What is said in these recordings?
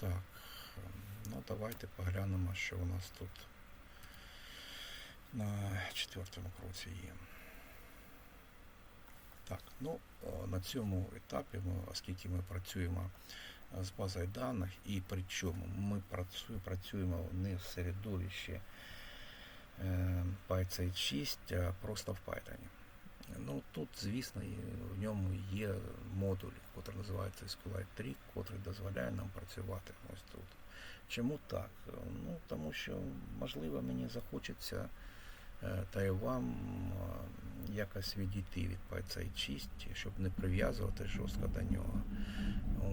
Так, ну давайте поглянемо, що у нас тут на четвертому кроці є. Так, ну на цьому етапі, ми, оскільки ми працюємо е, з базою даних, і причому ми працюємо, не в середовищі е, Python 6, а просто в Python. Ну тут, звісно, в ньому є модуль, який називається SQLite 3, який дозволяє нам працювати ось тут. Чому так? Ну, тому що, можливо, мені захочеться, е, та й вам е, якось відійти від Python 6, щоб не прив'язувати жорстко до нього.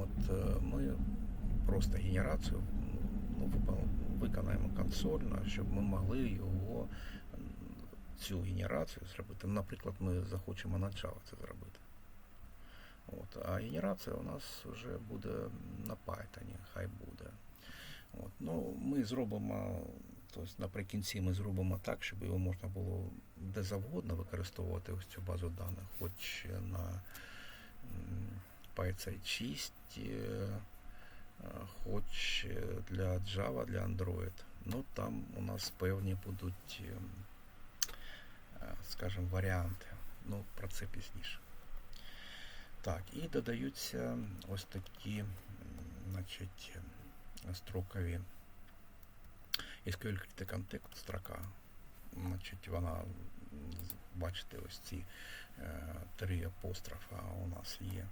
От, е, ми просто генерацію ну, виконаємо консольно, щоб ми могли його цю генерацію зробити. Наприклад, ми захочемо на Java це зробити. От, а генерація у нас вже буде на Python, хай буде. От, ну, ми зробимо, тобто наприкінці ми зробимо так, щоб його можна було де завгодно використовувати ось цю базу даних, хоч на Python 6, е, хоч для Java, для Android. Ну там у нас певні будуть, ем, скажімо, варіанти. Ну, про це пізніше. Так, і додаються ось такі, значить, строкові SQL Critic Context строка. Значить, вона, бачите, ось ці е, три апострофа у нас є.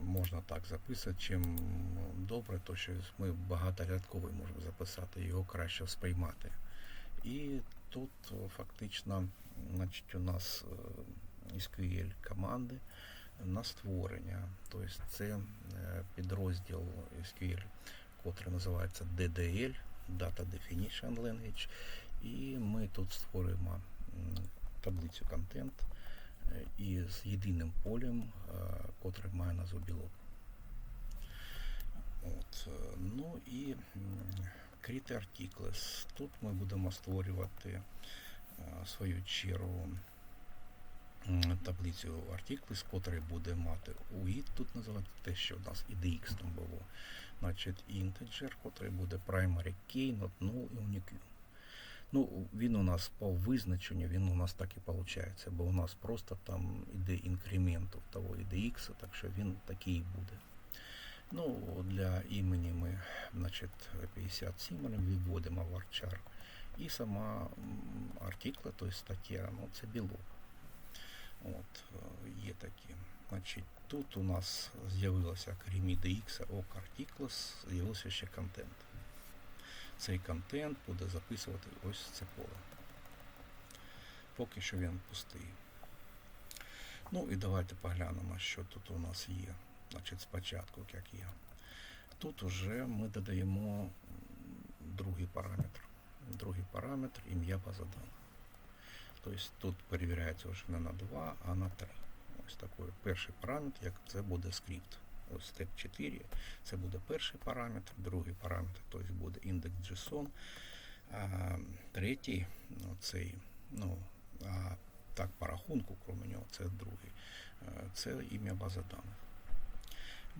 Можна так записати. Чим добре, то що ми багаторядковий можемо записати, його краще сприймати. І тут фактично значить, у нас е, SQL команди на створення. Тобто це е, підрозділ SQL, котрий називається DDL, Data Definition Language. І ми тут створюємо таблицю контент е, і з єдиним полем, котре має назву білок. От, ну і Create Articles. Тут ми будемо створювати свою чергу таблицю Articles, котрий буде мати UID, тут називається те, що у нас IDX там було. Значить, integer, котрий буде primary key, not null і unique. Ну, він у нас по визначенню, він у нас так і виходить, бо у нас просто там іде інкремент того IDX, так що він такий і буде. Ну, для імені ми, значить, 57 виводимо в арчар. І сама артикла, тобто стаття, ну, це білок. От, е, є такі. Значить, тут у нас з'явилося крім IDX, ок Articles, з'явився ще контент. Цей контент буде записувати ось це поле. Поки що він пустий. Ну і давайте поглянемо, що тут у нас є. Значить, спочатку, як є. Тут уже ми додаємо другий параметр. Другий параметр ім'я база даних. Тобто тут перевіряється вже не на 2, а на 3. Ось такий перший параметр, як це буде скрипт. Ось степ 4, це буде перший параметр, другий параметр, тобто буде індекс JSON, а третій, ну, цей, ну, а так по рахунку, крім нього, це другий, е, це ім'я бази даних.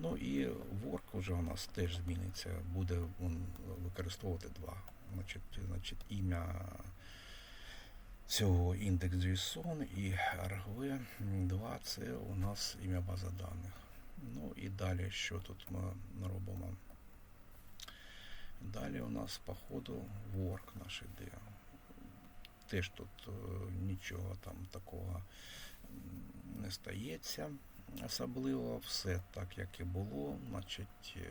Ну і work вже у нас теж зміниться, буде він використовувати два. Значить, значить ім'я цього індекс JSON і argv 2 це у нас ім'я база даних. Ну і далі що тут ми робимо? Далі у нас по ходу work наш іде. Теж тут е, нічого там такого не стається. Особливо все так, як і було. Значить, е,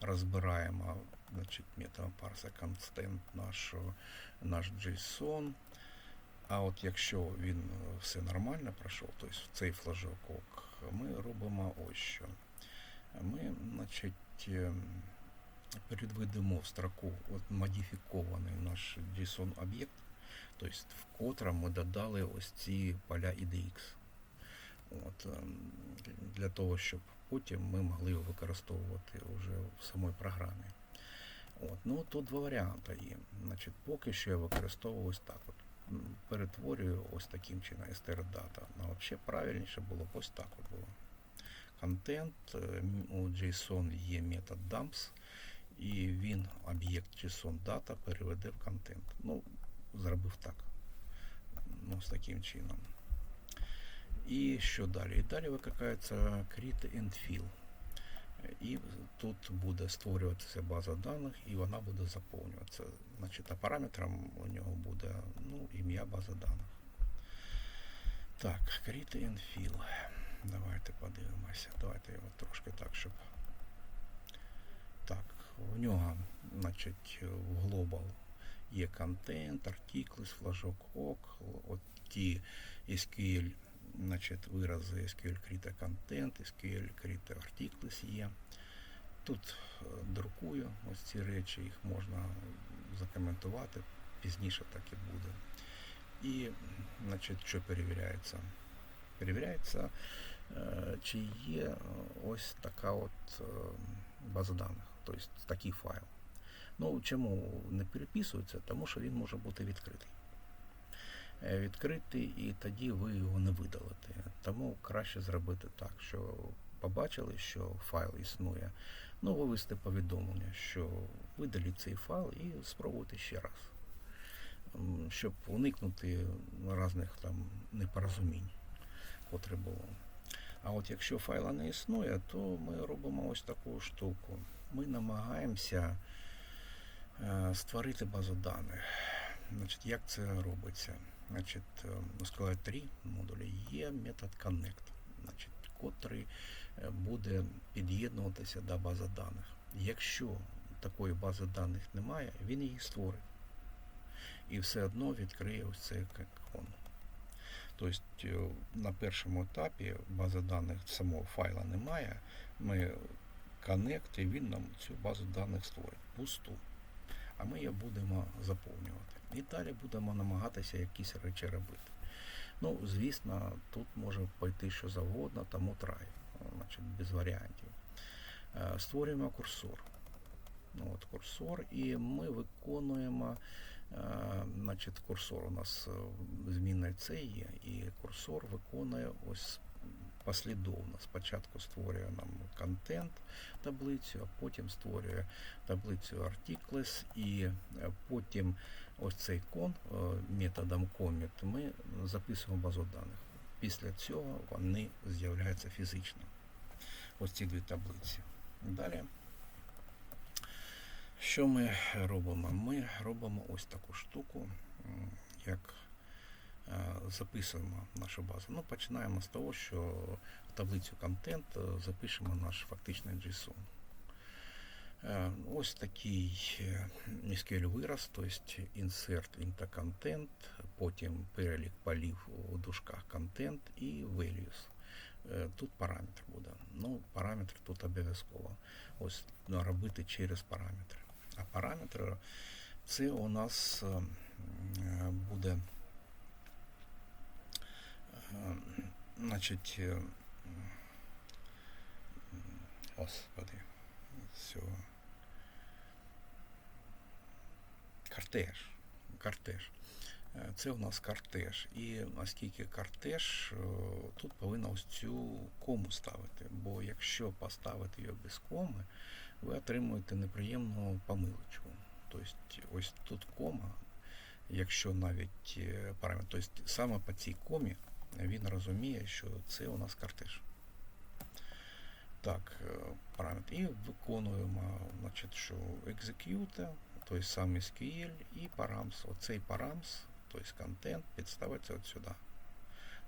розбираємо значить, методом parse constant наш JSON. А от якщо він е, все нормально пройшов, тобто цей флажок ок, ми робимо ось що. Ми, значить, ем, передведемо в строку от модифікований наш JSON об'єкт, тобто в котрому ми додали ось ці поля IDX. От, ем, для того, щоб потім ми могли його використовувати вже в самій програмі. От, ну тут два варіанти є. Значить, поки що я використовую ось так. От. Перетворюю ось таким чином str-data. Ну, взагалі правильніше було б ось так от було. Контент, е, у JSON є метод dumps, і він об'єкт JSON дата переведе в контент. Ну, зробив так. Ну, з таким чином. І що далі? І далі викликається create and fill. І тут буде створюватися база даних, і вона буде заповнюватися. Значить, а параметром у нього буде ну, ім'я бази даних. Так, create and fill. Давайте подивимося. Давайте його трошки так, щоб. Так, в нього, значить, в Global є контент, articles, флажок ок, от ті SQL, значить, вирази SQL Krita контент, SQL Krita articles є. Тут е, друкую ось ці речі, їх можна закоментувати, пізніше так і буде. І, значить, що перевіряється? Перевіряється, чи є ось така от база даних, тобто такий файл. Ну, чому не переписується? Тому що він може бути відкритий. Е, Відкритий і тоді ви його не видалите. Тому краще зробити так, що побачили, що файл існує. Ну, вивести повідомлення, що видаліть цей файл і спробуйте ще раз, щоб уникнути різних там непорозумінь, котрі було. А от якщо файла не існує, то ми робимо ось таку штуку. Ми намагаємося е, створити базу даних. Значить, як це робиться? Значить, е, у SQL 3 модулі є метод connect, значить, котрий е, буде під'єднуватися до бази даних. Якщо такої бази даних немає, він її створить. І все одно відкриє ось цей ікон. Тобто е, на першому етапі бази даних самого файла немає. Ми Connect, і він нам цю базу даних створить пусту. А ми її будемо заповнювати. І далі будемо намагатися якісь речі робити. Ну, звісно, тут може пойти що завгодно, тому трай, значить, без варіантів. Е, Створюємо курсор. Ну, от курсор, і ми виконуємо, е, значить, курсор у нас е, змінний це є, і курсор виконує ось послідовно. Спочатку створює нам контент таблицю, а потім створює таблицю articles, і е, потім ось цей кон е, методом commit ми записуємо базу даних. Після цього вони з'являються фізично. Ось ці дві таблиці. Далі. Що ми робимо? Ми робимо ось таку штуку, як записуємо нашу базу. Ну, починаємо з того, що в таблицю контент е, запишемо наш фактичний JSON. Е, Ось такий е, SQL вираз, тобто insert into content, потім перелік полів у дужках content і values. Е, Тут параметр буде. Ну, параметр тут обов'язково. Ось ну, робити через параметри. А параметр це у нас е, буде е, значить, е, господи, цього. Кортеж. Кортеж. Е, Це у нас кортеж. І оскільки кортеж, е, тут повинна ось цю кому ставити. Бо якщо поставити її без коми, ви отримуєте неприємну помилочку. Тобто ось тут кома, якщо навіть параметр, тобто саме по цій комі він розуміє, що це у нас кортеж. Так, е, параметр. І виконуємо, значить, що execute, той самий SQL і params. Оцей params, тобто контент, підставиться от сюди.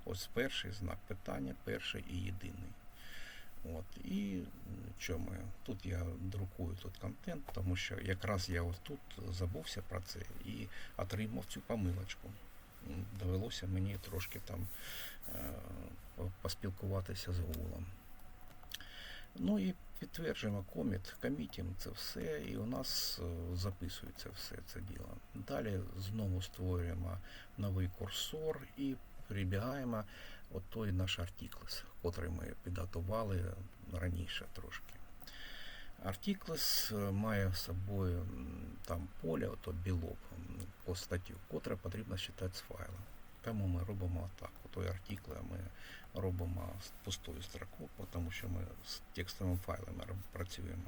Ось перший знак питання, перший і єдиний. От, і що ми? Тут я друкую тут контент, тому що якраз я ось тут забувся про це і отримав цю помилочку. Довелося мені трошки там е, поспілкуватися з Гуглом. Ну і підтверджуємо коміт, комітім це все, і у нас е, записується все це діло. Далі знову створюємо новий курсор і прибігаємо от той наш артиклес, котрий ми підготували раніше трошки. Артиклес е, має собою там поле, ото білок по статтю, котре потрібно читати з файла. Тому ми робимо так. Той артикле ми робимо пустою строку, тому що ми з текстовими файлами працюємо.